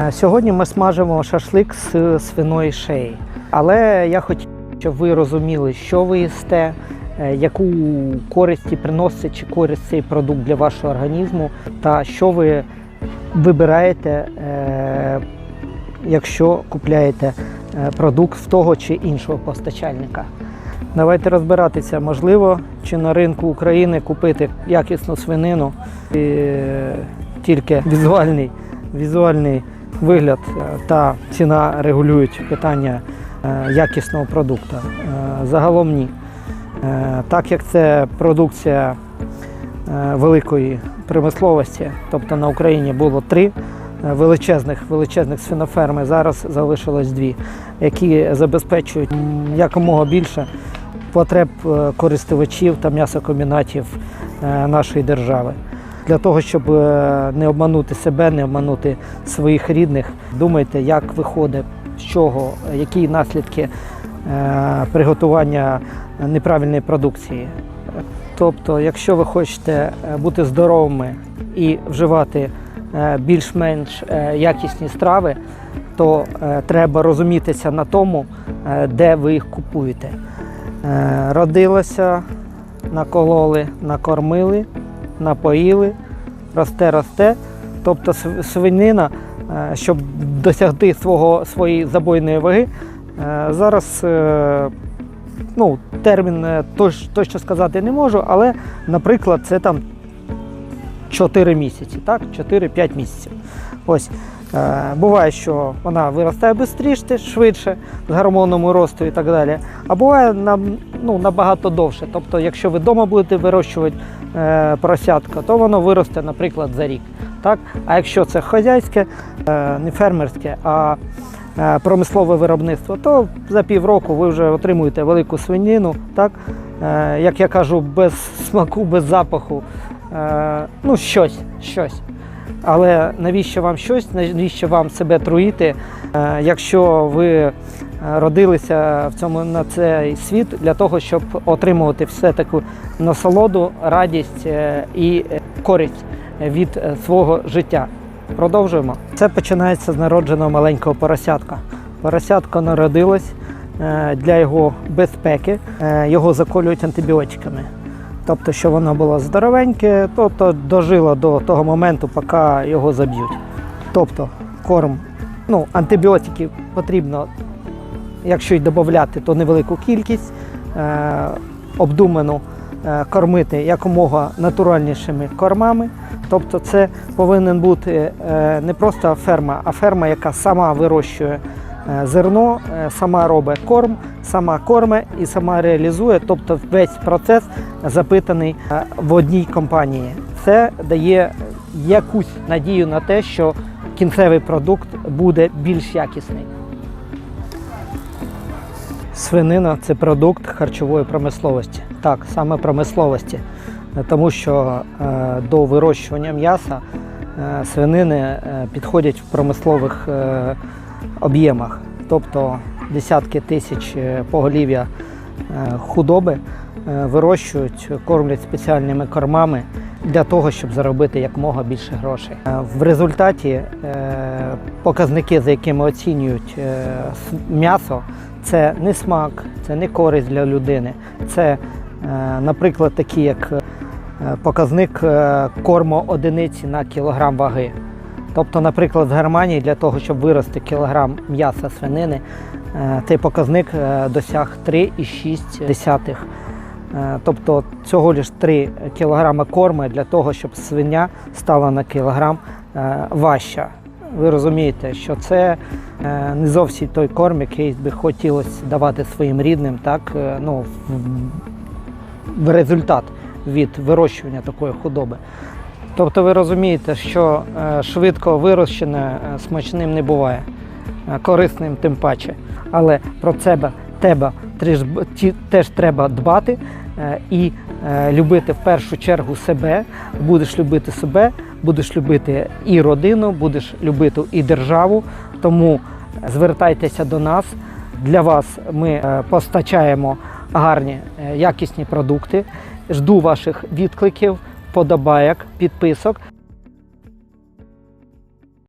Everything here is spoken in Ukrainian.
Е, Сьогодні ми смажимо шашлик з свиної шиї. Але я хотів, щоб ви розуміли, що ви їсте, е, яку користь приносить чи користь цей продукт для вашого організму, та що ви вибираєте, е, якщо купляєте продукт в того чи іншого постачальника. Давайте розбиратися, можливо, чи на ринку України купити якісну свинину і тільки візуальний, візуальний вигляд е, та ціна регулюють питання е, якісного продукту. Е, Загалом ні. Так як це продукція великої промисловості, тобто на Україні було три величезних величезних свиноферми, зараз залишилось дві, які забезпечують якомога більше потреб користувачів та м'ясокомбінатів нашої держави. Для того, щоб е, не обманути себе, не обманути своїх рідних, думайте, як виходить, з чого, які наслідки е, приготування неправильної продукції. Тобто, якщо ви хочете е, бути здоровими і вживати більш-менш якісні страви, то треба розумітися на тому, де ви їх купуєте. Родилося, накололи, накормили, напоїли, росте, росте. Тобто свинина, е, щоб досягти свого, своєї забойної ваги, е, зараз е, ну, термін точно сказати не можу, але, наприклад, це там 4 місяці, так? 4-5 місяців. Ось. Е, буває, що вона виростає швидше, швидше, з гормоном росту і так далі. А буває ну, набагато довше. Тобто, якщо ви вдома будете вирощувати е, поросятка, то воно виросте, наприклад, за рік. Так? А якщо це хазяйське, е, не фермерське, а промислове виробництво, то за півроку ви вже отримуєте велику свинину, так? Як я кажу, без смаку, без запаху. Ну, щось, щось. Але навіщо вам щось, навіщо вам себе труїти, е, якщо ви е, родилися в цьому на цей світ для того, щоб отримувати все таку насолоду, радість е, і користь від свого життя. Продовжуємо. Це починається з народженого маленького поросятка. Поросятко народилось для його безпеки, його заколюють антибіотиками. Тобто, що воно було здоровеньке, тобто дожило до того моменту, поки його заб'ють. Тобто корм, ну, антибіотиків потрібно, якщо й додати, то невелику кількість, е, обдуману е, кормити якомога натуральнішими кормами. Тобто це повинен бути е, не просто ферма, а ферма, яка сама вирощує зерно, е, сама робить корм, сама корме і сама реалізує. Тобто весь процес запитаний е, в одній компанії. Це дає якусь надію на те, що кінцевий продукт буде більш якісний. Свинина це продукт харчової промисловості. Так, саме промисловості. Е, Тому що е, до вирощування м'яса е, свинини е, підходять в промислових е, об'ємах, тобто десятки тисяч е, поголів'я е, худоби е, вирощують, кормлять спеціальними кормами для того, щоб заробити якомога більше грошей. В результаті показники, за якими оцінюють м'ясо, це не смак, це не користь для людини. Це, наприклад, такі як показник е, корму одиниці на кілограм ваги. Тобто, наприклад, в Германії для того, щоб вирости кілограм м'яса свинини, е, цей показник е, досяг 3,6. Е, Тобто цього лише 3 кілограми корму для того, щоб свиня стала на кілограм важча. Ви розумієте, що це не зовсім той корм, який би хотілося давати своїм рідним, так ну, в результат від вирощування такої худоби. Тобто ви розумієте, що е, швидко вирощене е, смачним не буває, е, корисним тим паче. Але про себе тебе теж треба дбати і любити в першу чергу себе. Будеш любити себе, будеш любити і родину, будеш любити і державу. Тому звертайтеся до нас. Для вас ми постачаємо гарні якісні продукти. Жду ваших відкликів, подобайок, підписок.